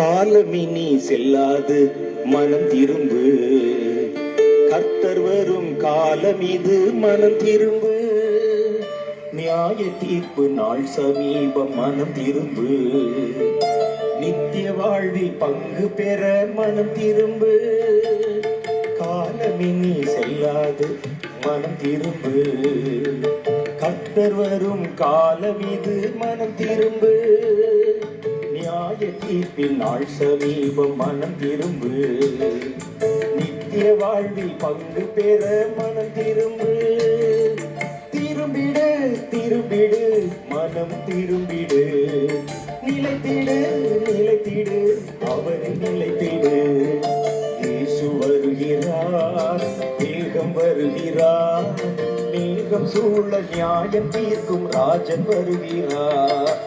காலமினி செல்லாது மனம் திரும்பு. கர்த்தர் வரும் காலம் இது மனம் திரும்பு. நியாய தீர்ப்பு நாள் சமீபம் மனம் திரும்பு. நித்திய வாழ்வில் பங்கு பெற மனம் திரும்பு. காலமினி செல்லாது மனம் திரும்பு. கர்த்தர் வரும் காலம் இது மனம் திரும்பு. நியாய நாள் சமீபம் மனம் திரும்பு. நித்திய வாழ்வில் பங்கு பெற மனம் திரும்பு. திரும்பிடு திரும்பிடு மனம் திரும்பிடு. நிலைத்திடு நிலைத்திடு அவரை நிலைத்திடு. இயேசு வருகிறார் மேகம் வருகிறார். மேகம் சூழ நியாயம் தீர்க்கும் ராஜன் வருகிறார்.